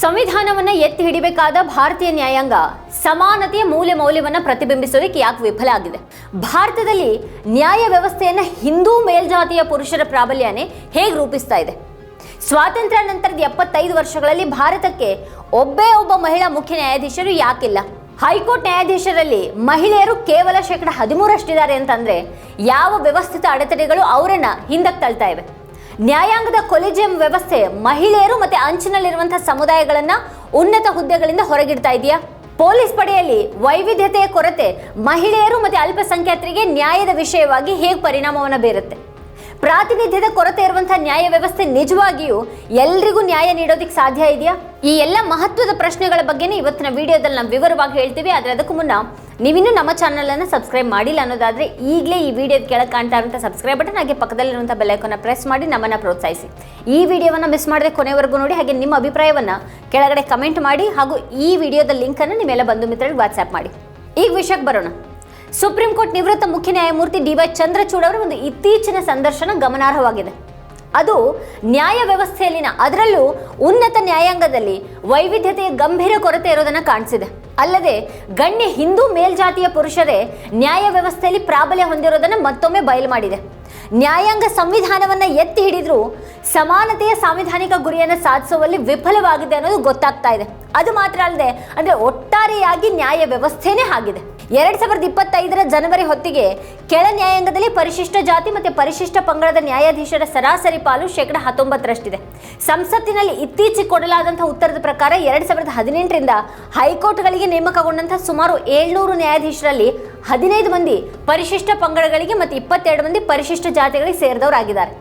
ಸಂವಿಧಾನವನ್ನ ಎತ್ತಿ ಹಿಡಿಬೇಕಾದ ಭಾರತೀಯ ನ್ಯಾಯಾಂಗ ಸಮಾನತೆಯ ಮೂಲ ಮೌಲ್ಯವನ್ನ ಪ್ರತಿಬಿಂಬಿಸೋದಕ್ಕೆ ಯಾಕೆ ವಿಫಲ ಆಗಿದೆ? ಭಾರತದಲ್ಲಿ ನ್ಯಾಯ ವ್ಯವಸ್ಥೆಯನ್ನ ಹಿಂದೂ ಮೇಲ್ಜಾತಿಯ ಪುರುಷರ ಪ್ರಾಬಲ್ಯನೇ ಹೇಗೆ ರೂಪಿಸ್ತಾ ಇದೆ? ಸ್ವಾತಂತ್ರ್ಯ ನಂತರದ ಎಪ್ಪತ್ತೈದು ವರ್ಷಗಳಲ್ಲಿ ಭಾರತಕ್ಕೆ ಒಬ್ಬೇ ಒಬ್ಬ ಮಹಿಳಾ ಮುಖ್ಯ ನ್ಯಾಯಾಧೀಶರು ಯಾಕಿಲ್ಲ? ಹೈಕೋರ್ಟ್ ನ್ಯಾಯಾಧೀಶರಲ್ಲಿ ಮಹಿಳೆಯರು ಕೇವಲ ಶೇಕಡ ಹದಿಮೂರಷ್ಟಿದ್ದಾರೆ ಅಂತಂದ್ರೆ ಯಾವ ವ್ಯವಸ್ಥಿತ ಅಡೆತಡೆಗಳು ಅವರನ್ನ ಹಿಂದಕ್ಕೆ ತಳ್ತಾ ಇವೆ? ನ್ಯಾಯಾಂಗದ ಕೊಲಿಜಿಯಂ ವ್ಯವಸ್ಥೆ, ಮಹಿಳೆಯರು ಮತ್ತೆ ಅಂಚಿನಲ್ಲಿರುವಂತಹ ಸಮುದಾಯಗಳನ್ನ ಉನ್ನತ ಹುದ್ದೆಗಳಿಂದ ಹೊರಗಿಡ್ತಾ ಇದೆಯಾ? ಪೊಲೀಸ್ ಪಡೆಯಲ್ಲಿ ವೈವಿಧ್ಯತೆಯ ಕೊರತೆ, ಮಹಿಳೆಯರು ಮತ್ತೆ ಅಲ್ಪಸಂಖ್ಯಾತರಿಗೆ ನ್ಯಾಯದ ವಿಷಯವಾಗಿ ಹೇಗೆ ಪರಿಣಾಮವನ್ನು ಬೀರುತ್ತೆ? ಪ್ರಾತಿನಿಧ್ಯದ ಕೊರತೆ ಇರುವಂತಹ ನ್ಯಾಯ ವ್ಯವಸ್ಥೆ ನಿಜವಾಗಿಯೂ ಎಲ್ರಿಗೂ ನ್ಯಾಯ ನೀಡೋದಕ್ಕೆ ಸಾಧ್ಯ ಇದೆಯಾ? ಈ ಎಲ್ಲ ಮಹತ್ವದ ಪ್ರಶ್ನೆಗಳ ಬಗ್ಗೆನೇ ಇವತ್ತಿನ ವಿಡಿಯೋದಲ್ಲಿ ನಾವು ವಿವರವಾಗಿ ಹೇಳ್ತೀವಿ, ಆದರೆ ಅದಕ್ಕೂ ಮುನ್ನ ನೀವಿನ್ನೂ ನಮ್ಮ ಚಾನಲನ್ನು ಸಬ್ಸ್ಕ್ರೈಬ್ ಮಾಡಿಲ್ಲ ಅನ್ನೋದಾದ್ರೆ ಈಗಲೇ ಈ ವಿಡಿಯೋದ ಕೆಳಗೆ ಕಾಣ್ತಾ ಇರುವಂಥ ಸಬ್ಸ್ಕ್ರೈಬ್ ಬಟನ್ ಹಾಗೆ ಪಕ್ಕದಲ್ಲಿರುವಂಥ ಬೆಲ್ಲೈಕನ್ನ ಪ್ರೆಸ್ ಮಾಡಿ ನಮ್ಮನ್ನು ಪ್ರೋತ್ಸಾಹಿಸಿ. ಈ ವಿಡಿಯೋವನ್ನು ಮಿಸ್ ಮಾಡದೆ ಕೊನೆವರೆಗೂ ನೋಡಿ, ಹಾಗೆ ನಿಮ್ಮ ಅಭಿಪ್ರಾಯವನ್ನ ಕೆಳಗಡೆ ಕಮೆಂಟ್ ಮಾಡಿ, ಹಾಗೂ ಈ ವಿಡಿಯೋದ ಲಿಂಕನ್ನು ನಿಮ್ಮೆಲ್ಲ ಬಂಧು ಮಿತ್ರರಿಗೆ ವಾಟ್ಸ್ಆ್ಯಪ್ ಮಾಡಿ. ಈಗ ವಿಷಯಕ್ಕೆ ಬರೋಣ. ಸುಪ್ರೀಂ ಕೋರ್ಟ್ ನಿವೃತ್ತ ಮುಖ್ಯ ನ್ಯಾಯಮೂರ್ತಿ ಡಿ ವೈ ಚಂದ್ರಚೂಡ್ ಅವರ ಒಂದು ಇತ್ತೀಚಿನ ಸಂದರ್ಶನ ಗಮನಾರ್ಹವಾಗಿದೆ. ಅದು ನ್ಯಾಯ ವ್ಯವಸ್ಥೆಯಲ್ಲಿನ ಅದರಲ್ಲೂ ಉನ್ನತ ನ್ಯಾಯಾಂಗದಲ್ಲಿ ವೈವಿಧ್ಯತೆಯ ಗಂಭೀರ ಕೊರತೆ ಇರೋದನ್ನು ಕಾಣಿಸಿದೆ. ಅಲ್ಲದೆ ಗಣ್ಯ ಹಿಂದೂ ಮೇಲ್ಜಾತಿಯ ಪುರುಷರೇ ನ್ಯಾಯ ವ್ಯವಸ್ಥೆಯಲ್ಲಿ ಪ್ರಾಬಲ್ಯ ಹೊಂದಿರೋದನ್ನು ಮತ್ತೊಮ್ಮೆ ಬಯಲು ಮಾಡಿದೆ. ನ್ಯಾಯಾಂಗ ಸಂವಿಧಾನವನ್ನು ಎತ್ತಿ ಹಿಡಿದರೂ ಸಮಾನತೆಯ ಸಾಂವಿಧಾನಿಕ ಗುರಿಯನ್ನು ಸಾಧಿಸುವಲ್ಲಿ ವಿಫಲವಾಗಿದೆ ಅನ್ನೋದು ಗೊತ್ತಾಗ್ತಾ ಇದೆ. ಅದು ಮಾತ್ರ ಅಲ್ಲದೆ ಅಂದರೆ ಒಟ್ಟಾರೆಯಾಗಿ ನ್ಯಾಯ ವ್ಯವಸ್ಥೆನೇ ಆಗಿದೆ. ಎರಡ್ ಸಾವಿರದ ಇಪ್ಪತ್ತೈದರ ಜನವರಿ ಹೊತ್ತಿಗೆ ಕೆಳ ನ್ಯಾಯಾಂಗದಲ್ಲಿ ಪರಿಶಿಷ್ಟ ಜಾತಿ ಮತ್ತು ಪರಿಶಿಷ್ಟ ಪಂಗಡದ ನ್ಯಾಯಾಧೀಶರ ಸರಾಸರಿ ಪಾಲು ಶೇಕಡ ಹತ್ತೊಂಬತ್ತರಷ್ಟಿದೆ. ಸಂಸತ್ತಿನಲ್ಲಿ ಇತ್ತೀಚೆಗೆ ಕೊಡಲಾದಂತಹ ಉತ್ತರದ ಪ್ರಕಾರ ಎರಡ್ ಸಾವಿರದ ಹದಿನೆಂಟರಿಂದ ಹೈಕೋರ್ಟ್ಗಳಿಗೆ ನೇಮಕಗೊಂಡಂತಹ ಸುಮಾರು ಏಳ್ನೂರು ನ್ಯಾಯಾಧೀಶರಲ್ಲಿ ಹದಿನೈದು ಮಂದಿ ಪರಿಶಿಷ್ಟ ಪಂಗಡಗಳಿಗೆ ಮತ್ತು ಇಪ್ಪತ್ತೆರಡು ಮಂದಿ ಪರಿಶಿಷ್ಟ ಜಾತಿಗಳಿಗೆ ಸೇರಿದವರಾಗಿದ್ದಾರೆ.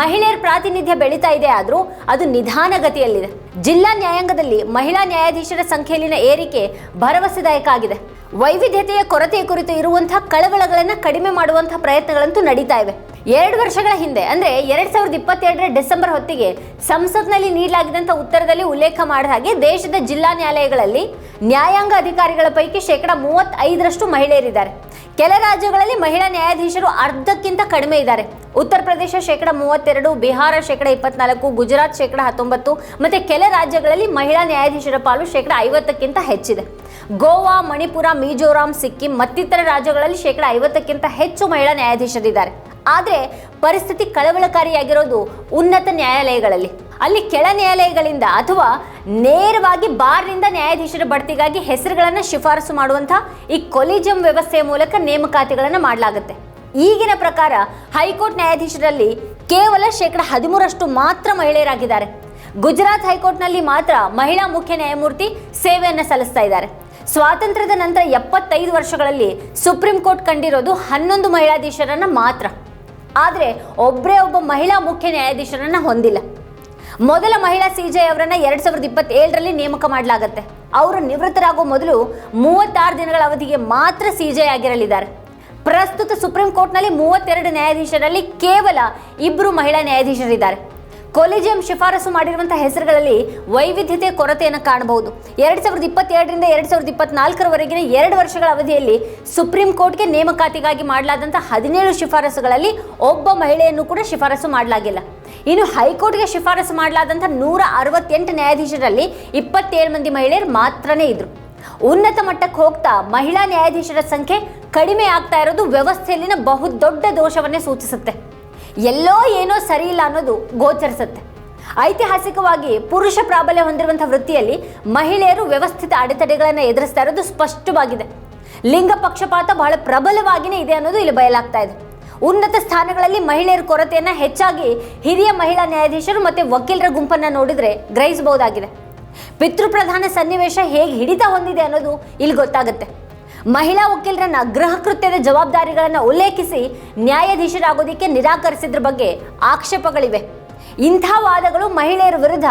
ಮಹಿಳೆಯರ ಪ್ರಾತಿನಿಧ್ಯ ಬೆಳೀತಾ ಇದೆ ಆದರೂ ಅದು ನಿಧಾನಗತಿಯಲ್ಲಿದೆ. ಜಿಲ್ಲಾ ನ್ಯಾಯಾಂಗದಲ್ಲಿ ಮಹಿಳಾ ನ್ಯಾಯಾಧೀಶರ ಸಂಖ್ಯೆಯಲ್ಲಿನ ಏರಿಕೆ ಭರವಸೆದಾಯಕ ಆಗಿದೆ. ವೈವಿಧ್ಯತೆಯ ಕೊರತೆಯ ಕುರಿತು ಇರುವಂತಹ ಕಳವಳಗಳನ್ನು ಕಡಿಮೆ ಮಾಡುವಂತಹ ಪ್ರಯತ್ನಗಳಂತೂ ನಡೀತಾ ಇವೆ. ಎರಡು ವರ್ಷಗಳ ಹಿಂದೆ, ಅಂದರೆ ಎರಡು ಸಾವಿರದ ಇಪ್ಪತ್ತೆರಡರ ಡಿಸೆಂಬರ್ ಹೊತ್ತಿಗೆ ಸಂಸತ್ನಲ್ಲಿ ನೀಡಲಾಗಿದ್ದಂಥ ಉತ್ತರದಲ್ಲಿ ಉಲ್ಲೇಖ ಮಾಡಿದ ಹಾಗೆ ದೇಶದ ಜಿಲ್ಲಾ ನ್ಯಾಯಾಲಯಗಳಲ್ಲಿ ನ್ಯಾಯಾಂಗ ಅಧಿಕಾರಿಗಳ ಪೈಕಿ ಶೇಕಡ ಮೂವತ್ತೈದರಷ್ಟು ಮಹಿಳೆಯರಿದ್ದಾರೆ. ಕೆಲ ರಾಜ್ಯಗಳಲ್ಲಿ ಮಹಿಳಾ ನ್ಯಾಯಾಧೀಶರು ಅರ್ಧಕ್ಕಿಂತ ಕಡಿಮೆ ಇದ್ದಾರೆ. ಉತ್ತರ ಪ್ರದೇಶ ಶೇಕಡ ಮೂವತ್ತೆರಡು, ಬಿಹಾರ ಶೇಕಡ ಇಪ್ಪತ್ನಾಲ್ಕು, ಗುಜರಾತ್ ಶೇಕಡ ಹತ್ತೊಂಬತ್ತು, ಮತ್ತೆ ಕೆಲ ರಾಜ್ಯಗಳಲ್ಲಿ ಮಹಿಳಾ ನ್ಯಾಯಾಧೀಶರ ಪಾಲು ಶೇಕಡ ಐವತ್ತಕ್ಕಿಂತ ಹೆಚ್ಚಿದೆ. ಗೋವಾ, ಮಣಿಪುರ, ಮಿಜೋರಾಂ, ಸಿಕ್ಕಿಂ ಮತ್ತಿತರ ರಾಜ್ಯಗಳಲ್ಲಿ ಶೇಕಡ ಐವತ್ತಕ್ಕಿಂತ ಹೆಚ್ಚು ಮಹಿಳಾ ನ್ಯಾಯಾಧೀಶರಿದ್ದಾರೆ. ಆದರೆ ಪರಿಸ್ಥಿತಿ ಕಳವಳಕಾರಿಯಾಗಿರೋದು ಉನ್ನತ ನ್ಯಾಯಾಲಯಗಳಲ್ಲಿ. ಅಲ್ಲಿ ಕೆಳ ನ್ಯಾಯಾಲಯಗಳಿಂದ ಅಥವಾ ನೇರವಾಗಿ ಬಾರ್ನಿಂದ ನ್ಯಾಯಾಧೀಶರ ಬಡ್ತಿಗಾಗಿ ಹೆಸರುಗಳನ್ನು ಶಿಫಾರಸು ಮಾಡುವಂಥ ಈ ಕೊಲಿಜಿಯಂ ವ್ಯವಸ್ಥೆಯ ಮೂಲಕ ನೇಮಕಾತಿಗಳನ್ನು ಮಾಡಲಾಗುತ್ತೆ. ಈಗಿನ ಪ್ರಕಾರ ಹೈಕೋರ್ಟ್ ನ್ಯಾಯಾಧೀಶರಲ್ಲಿ ಕೇವಲ ಶೇಕಡ ಹದಿಮೂರಷ್ಟು ಮಾತ್ರ ಮಹಿಳೆಯರಾಗಿದ್ದಾರೆ. ಗುಜರಾತ್ ಹೈಕೋರ್ಟ್ನಲ್ಲಿ ಮಾತ್ರ ಮಹಿಳಾ ಮುಖ್ಯ ನ್ಯಾಯಮೂರ್ತಿ ಸೇವೆಯನ್ನು ಸಲ್ಲಿಸ್ತಾ ಇದ್ದಾರೆ. ಸ್ವಾತಂತ್ರ್ಯದ ನಂತರ ಎಪ್ಪತ್ತೈದು ವರ್ಷಗಳಲ್ಲಿ ಸುಪ್ರೀಂ ಕೋರ್ಟ್ ಕಂಡಿರೋದು ಹನ್ನೊಂದು ಮಹಿಳಾಧೀಶರನ್ನು ಮಾತ್ರ. ಆದರೆ ಒಬ್ಬರೇ ಒಬ್ಬ ಮಹಿಳಾ ಮುಖ್ಯ ನ್ಯಾಯಾಧೀಶರನ್ನ ಹೊಂದಿಲ್ಲ. ಮೊದಲ ಮಹಿಳಾ ಸಿಜೆ ಅವರನ್ನು ಎರಡ್ ಸಾವಿರದ ಇಪ್ಪತ್ತೇಳರಲ್ಲಿ ನೇಮಕ ಮಾಡಲಾಗತ್ತೆ. ಅವರು ನಿವೃತ್ತರಾಗುವ ಮೊದಲು ಮೂವತ್ತಾರು ದಿನಗಳ ಅವಧಿಗೆ ಮಾತ್ರ ಸಿಜೆ ಆಗಿರಲಿದ್ದಾರೆ. ಪ್ರಸ್ತುತ ಸುಪ್ರೀಂ ಕೋರ್ಟ್ನಲ್ಲಿ ಮೂವತ್ತೆರಡು ನ್ಯಾಯಾಧೀಶರಲ್ಲಿ ಕೇವಲ ಇಬ್ಬರು ಮಹಿಳಾ ನ್ಯಾಯಾಧೀಶರಿದ್ದಾರೆ. ಕೊಲಿಜಿಯಂ ಶಿಫಾರಸು ಮಾಡಿರುವಂತಹ ಹೆಸರುಗಳಲ್ಲಿ ವೈವಿಧ್ಯತೆ, ಕೊರತೆಯನ್ನು ಕಾಣಬಹುದು. ಎರಡ್ ಸಾವಿರದ ಇಪ್ಪತ್ತೆರಡರಿಂದ ಎರಡ್ ಸಾವಿರದ ಇಪ್ಪತ್ನಾಲ್ಕರವರೆಗಿನ ಎರಡು ವರ್ಷಗಳ ಅವಧಿಯಲ್ಲಿ ಸುಪ್ರೀಂ ಕೋರ್ಟ್ಗೆ ನೇಮಕಾತಿಗಾಗಿ ಮಾಡಲಾದಂತಹ ಹದಿನೇಳು ಶಿಫಾರಸುಗಳಲ್ಲಿ ಒಬ್ಬ ಮಹಿಳೆಯನ್ನು ಕೂಡ ಶಿಫಾರಸು ಮಾಡಲಾಗಿಲ್ಲ. ಇನ್ನು ಹೈಕೋರ್ಟ್ಗೆ ಶಿಫಾರಸು ಮಾಡಲಾದಂಥ ನೂರ ಅರವತ್ತೆಂಟು ನ್ಯಾಯಾಧೀಶರಲ್ಲಿ ಇಪ್ಪತ್ತೇಳು ಮಂದಿ ಮಹಿಳೆಯರು ಮಾತ್ರನೇ ಇದ್ರು. ಉನ್ನತ ಮಟ್ಟಕ್ಕೆ ಹೋಗ್ತಾ ಮಹಿಳಾ ನ್ಯಾಯಾಧೀಶರ ಸಂಖ್ಯೆ ಕಡಿಮೆ ಆಗ್ತಾ ಇರೋದು ವ್ಯವಸ್ಥೆಯಲ್ಲಿನ ಬಹುದೊಡ್ಡ ದೋಷವನ್ನೇ ಸೂಚಿಸುತ್ತೆ. ಎಲ್ಲೋ ಏನೋ ಸರಿ ಇಲ್ಲ ಅನ್ನೋದು ಗೋಚರಿಸುತ್ತೆ. ಐತಿಹಾಸಿಕವಾಗಿ ಪುರುಷ ಪ್ರಾಬಲ್ಯ ಹೊಂದಿರುವಂತಹ ವೃತ್ತಿಯಲ್ಲಿ ಮಹಿಳೆಯರು ವ್ಯವಸ್ಥಿತ ಅಡೆತಡೆಗಳನ್ನು ಎದುರಿಸ್ತಾ ಇರೋದು ಸ್ಪಷ್ಟವಾಗಿದೆ. ಲಿಂಗ ಪಕ್ಷಪಾತ ಬಹಳ ಪ್ರಬಲವಾಗಿನೇ ಇದೆ ಅನ್ನೋದು ಇಲ್ಲಿ ಬಯಲಾಗ್ತಾ ಇದೆ. ಉನ್ನತ ಸ್ಥಾನಗಳಲ್ಲಿ ಮಹಿಳೆಯರ ಕೊರತೆಯನ್ನ ಹೆಚ್ಚಾಗಿ ಹಿರಿಯ ಮಹಿಳಾ ನ್ಯಾಯಾಧೀಶರು ಮತ್ತೆ ವಕೀಲರ ಗುಂಪನ್ನ ನೋಡಿದ್ರೆ ಗ್ರಹಿಸಬಹುದಾಗಿದೆ. ಪಿತೃಪ್ರಧಾನ ಸನ್ನಿವೇಶ ಹೇಗೆ ಹಿಡಿತ ಹೊಂದಿದೆ ಅನ್ನೋದು ಇಲ್ಲಿ ಗೊತ್ತಾಗುತ್ತೆ. ಮಹಿಳಾ ವಕೀಲರನ್ನ ಗೃಹ ಜವಾಬ್ದಾರಿಗಳನ್ನು ಉಲ್ಲೇಖಿಸಿ ನ್ಯಾಯಾಧೀಶರಾಗೋದಕ್ಕೆ ನಿರಾಕರಿಸಿದ್ರ ಬಗ್ಗೆ ಆಕ್ಷೇಪಗಳಿವೆ. ಇಂಥ ವಾದಗಳು ಮಹಿಳೆಯರ ವಿರುದ್ಧ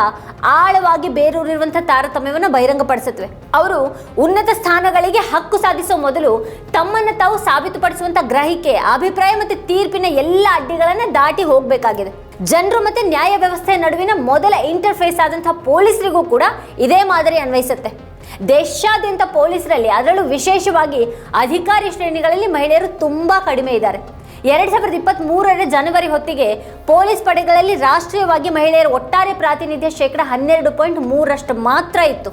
ಆಳವಾಗಿ ಬೇರೂರಿರುವಂಥ ತಾರತಮ್ಯವನ್ನು ಬಹಿರಂಗಪಡಿಸುತ್ತವೆ. ಅವರು ಉನ್ನತ ಸ್ಥಾನಗಳಿಗೆ ಹಕ್ಕು ಸಾಧಿಸುವ ಮೊದಲು ತಮ್ಮನ್ನು ತಾವು ಸಾಬೀತುಪಡಿಸುವಂಥ ಗ್ರಹಿಕೆ, ಅಭಿಪ್ರಾಯ ಮತ್ತು ತೀರ್ಪಿನ ಎಲ್ಲ ಅಡ್ಡಿಗಳನ್ನು ದಾಟಿ ಹೋಗಬೇಕಾಗಿದೆ. ಜನರು ಮತ್ತೆ ನ್ಯಾಯ ವ್ಯವಸ್ಥೆ ನಡುವಿನ ಮೊದಲ ಇಂಟರ್ಫೇಸ್ ಆದಂತಹ ಪೊಲೀಸರಿಗೂ ಕೂಡ ಇದೇ ಮಾದರಿ ಅನ್ವಯಿಸುತ್ತೆ. ದೇಶಾದ್ಯಂತ ಪೊಲೀಸರಲ್ಲಿ, ಅದರಲ್ಲೂ ವಿಶೇಷವಾಗಿ ಅಧಿಕಾರಿ ಶ್ರೇಣಿಗಳಲ್ಲಿ ಮಹಿಳೆಯರು ತುಂಬಾ ಕಡಿಮೆ ಇದ್ದಾರೆ. ಎರಡ್ ಸಾವಿರದ ಇಪ್ಪತ್ತ್ ಮೂರರ ಜನವರಿ ಹೊತ್ತಿಗೆ ಪೊಲೀಸ್ ಪಡೆಗಳಲ್ಲಿ ರಾಷ್ಟ್ರೀಯವಾಗಿ ಮಹಿಳೆಯರ ಒಟ್ಟಾರೆ ಪ್ರಾತಿನಿಧ್ಯ ಶೇಕಡ ಹನ್ನೆರಡು ಪಾಯಿಂಟ್ ಮೂರರಷ್ಟು ಮಾತ್ರ ಇತ್ತು.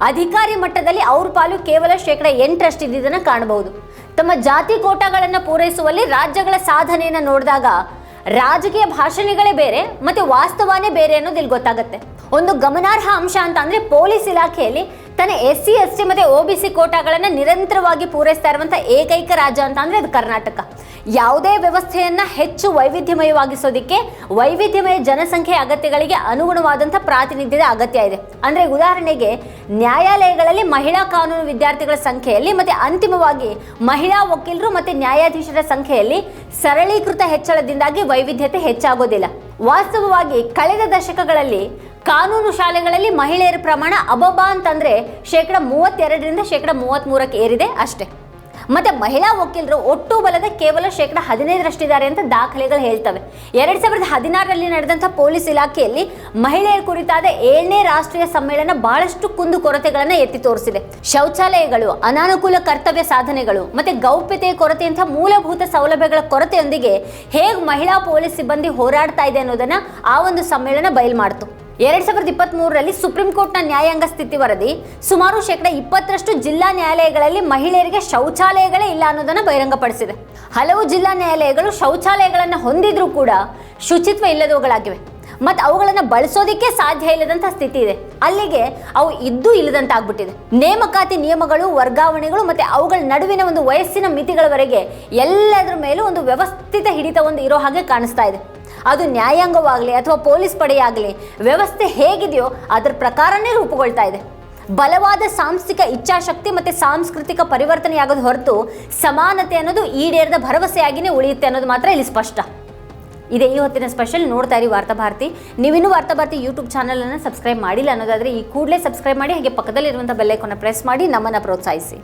ಅಧಿಕಾರಿ ಮಟ್ಟದಲ್ಲಿ ಅವ್ರ ಪಾಲು ಕೇವಲ ಶೇಕಡ ಎಂಟರಷ್ಟು ಇದ್ದಿದ್ದನ್ನು ಕಾಣಬಹುದು. ತಮ್ಮ ಜಾತಿ ಕೋಟಾಗಳನ್ನು ಪೂರೈಸುವಲ್ಲಿ ರಾಜ್ಯಗಳ ಸಾಧನೆಯನ್ನು ನೋಡಿದಾಗ ರಾಜಕೀಯ ಭಾಷಣಗಳೇ ಬೇರೆ ಮತ್ತೆ ವಾಸ್ತವನೇ ಬೇರೆ ಅನ್ನೋದು ಇಲ್ಲಿ ಗೊತ್ತಾಗುತ್ತೆ. ಒಂದು ಗಮನಾರ್ಹ ಅಂಶ ಅಂತ ಅಂದ್ರೆ ಪೊಲೀಸ್ ಇಲಾಖೆಯಲ್ಲಿ ತನ್ನ ಎಸ್ ಸಿ, ಎಸ್ ಟಿ ಮತ್ತೆ ಒ ಬಿ ಸಿ ಕೋಟಾಗಳನ್ನ ನಿರಂತರವಾಗಿ ಪೂರೈಸ್ತಾ ಇರುವಂತ ಏಕೈಕ ರಾಜ್ಯ ಅಂತ ಅಂದ್ರೆ ಅದು ಕರ್ನಾಟಕ. ಯಾವುದೇ ವ್ಯವಸ್ಥೆಯನ್ನ ಹೆಚ್ಚು ವೈವಿಧ್ಯಮಯವಾಗಿಸೋದಕ್ಕೆ ವೈವಿಧ್ಯಮಯ ಜನಸಂಖ್ಯೆ ಅಗತ್ಯಗಳಿಗೆ ಅನುಗುಣವಾದಂಥ ಪ್ರಾತಿನಿಧ್ಯದ ಅಗತ್ಯ ಇದೆ. ಅಂದ್ರೆ ಉದಾಹರಣೆಗೆ ನ್ಯಾಯಾಲಯಗಳಲ್ಲಿ ಮಹಿಳಾ ಕಾನೂನು ವಿದ್ಯಾರ್ಥಿಗಳ ಸಂಖ್ಯೆಯಲ್ಲಿ ಮತ್ತೆ ಅಂತಿಮವಾಗಿ ಮಹಿಳಾ ವಕೀಲರು ಮತ್ತೆ ನ್ಯಾಯಾಧೀಶರ ಸಂಖ್ಯೆಯಲ್ಲಿ ಸರಳೀಕೃತ ಹೆಚ್ಚಳದಿಂದಾಗಿ ವೈವಿಧ್ಯತೆ ಹೆಚ್ಚಾಗೋದಿಲ್ಲ. ವಾಸ್ತವವಾಗಿ ಕಳೆದ ದಶಕಗಳಲ್ಲಿ ಕಾನೂನು ಶಾಲೆಗಳಲ್ಲಿ ಮಹಿಳೆಯರ ಪ್ರಮಾಣ ಅಬಬಾ ಅಂತಂದ್ರೆ ಶೇಕಡ ಮೂವತ್ತೆರಡರಿಂದ ಶೇಕಡ ಮೂವತ್ತ್ಮೂರಕ್ಕೆ ಏರಿದೆ ಅಷ್ಟೇ. ಮತ್ತೆ ಮಹಿಳಾ ವಕೀಲರು ಒಟ್ಟು ಬಲದ ಕೇವಲ ಶೇಕಡ ಹದಿನೈದರಷ್ಟಿದ್ದಾರೆ ಅಂತ ದಾಖಲೆಗಳು ಹೇಳ್ತವೆ. ಎರಡ್ ಸಾವಿರದ ಹದಿನಾರರಲ್ಲಿ ನಡೆದಂಥ ಪೊಲೀಸ್ ಇಲಾಖೆಯಲ್ಲಿ ಮಹಿಳೆಯರ ಕುರಿತಾದ ಏಳನೇ ರಾಷ್ಟ್ರೀಯ ಸಮ್ಮೇಳನ ಬಹಳಷ್ಟು ಕುಂದು ಕೊರತೆಗಳನ್ನು ಎತ್ತಿ ತೋರಿಸಿದೆ. ಶೌಚಾಲಯಗಳು, ಅನಾನುಕೂಲ ಕರ್ತವ್ಯ ಸಾಧನೆಗಳು, ಮತ್ತೆ ಗೌಪ್ಯತೆಯ ಕೊರತೆಯಂತಹ ಮೂಲಭೂತ ಸೌಲಭ್ಯಗಳ ಕೊರತೆಯೊಂದಿಗೆ ಹೇಗೆ ಮಹಿಳಾ ಪೊಲೀಸ್ ಸಿಬ್ಬಂದಿ ಹೋರಾಡ್ತಾ ಇದೆ ಅನ್ನೋದನ್ನ ಆ ಒಂದು ಸಮ್ಮೇಳನ ಬಯಲು ಮಾಡಿತು. ಎರಡ್ ಸಾವಿರದ ಇಪ್ಪತ್ತ್ ಮೂರರಲ್ಲಿ ಸುಪ್ರೀಂ ಕೋರ್ಟ್ನ ನ್ಯಾಯಾಂಗ ಸ್ಥಿತಿ ವರದಿ. ಸುಮಾರು ಶೇಕಡ ಇಪ್ಪತ್ತರಷ್ಟು ಜಿಲ್ಲಾ ನ್ಯಾಯಾಲಯಗಳಲ್ಲಿ ಮಹಿಳೆಯರಿಗೆ ಶೌಚಾಲಯಗಳೇ ಇಲ್ಲ ಅನ್ನೋದನ್ನು ಬಹಿರಂಗಪಡಿಸಿದೆ. ಹಲವು ಜಿಲ್ಲಾ ನ್ಯಾಯಾಲಯಗಳು ಶೌಚಾಲಯಗಳನ್ನು ಹೊಂದಿದ್ರೂ ಕೂಡ ಶುಚಿತ್ವ ಇಲ್ಲದವುಗಳಾಗಿವೆ. ಮತ್ತು ಅವುಗಳನ್ನು ಬಳಸೋದಕ್ಕೆ ಸಾಧ್ಯ ಇಲ್ಲದಂಥ ಸ್ಥಿತಿ ಇದೆ. ಅಲ್ಲಿಗೆ ಅವು ಇದ್ದೂ ಇಲ್ಲದಂತಾಗ್ಬಿಟ್ಟಿದೆ. ನೇಮಕಾತಿ ನಿಯಮಗಳು, ವರ್ಗಾವಣೆಗಳು ಮತ್ತು ಅವುಗಳ ನಡುವಿನ ಒಂದು ವಯಸ್ಸಿನ ಮಿತಿಗಳವರೆಗೆ ಎಲ್ಲದರ ಮೇಲೂ ಒಂದು ವ್ಯವಸ್ಥಿತ ಹಿಡಿತ ಒಂದು ಇರೋ ಹಾಗೆ ಕಾಣಿಸ್ತಾ ಇದೆ. ಅದು ನ್ಯಾಯಾಂಗವಾಗಲಿ ಅಥವಾ ಪೊಲೀಸ್ ಪಡೆಯಾಗಲಿ ವ್ಯವಸ್ಥೆ ಹೇಗಿದೆಯೋ ಅದರ ಪ್ರಕಾರನೇ ರೂಪುಗೊಳ್ತಾ ಇದೆ. ಬಲವಾದ ಸಾಂಸ್ಥಿಕ ಇಚ್ಛಾಶಕ್ತಿ ಮತ್ತು ಸಾಂಸ್ಕೃತಿಕ ಪರಿವರ್ತನೆಯಾಗೋದು ಹೊರತು ಸಮಾನತೆ ಅನ್ನೋದು ಈಡೇರದ ಭರವಸೆಯಾಗಿಯೇ ಉಳಿಯುತ್ತೆ ಅನ್ನೋದು ಮಾತ್ರ ಇಲ್ಲಿ ಸ್ಪಷ್ಟ. ಇದೇ ಈ ಹೊತ್ತಿನ ಸ್ಪೆಷಲ್ ನೋಡ್ತಾ ಇರಿ ವಾರ್ತಾಭಾರತಿ ನೀವಿನ್ನೂ ವಾರ್ತಾಭಾರತಿ ಯೂಟ್ಯೂಬ್ ಚಾನಲನ್ನು ಸಬ್ಸ್ಕ್ರೈಬ್ ಮಾಡಿಲ್ಲ ಅನ್ನೋದಾದರೆ ಈ ಕೂಡಲೇ ಸಬ್ಸ್ಕ್ರೈಬ್ ಮಾಡಿ ಹಾಗೆ ಪಕ್ಕದಲ್ಲಿರುವಂಥ ಬೆಲ್ಲೈಕನ್ನು ಪ್ರೆಸ್ ಮಾಡಿ ನಮ್ಮನ್ನು ಪ್ರೋತ್ಸಾಹಿಸಿ.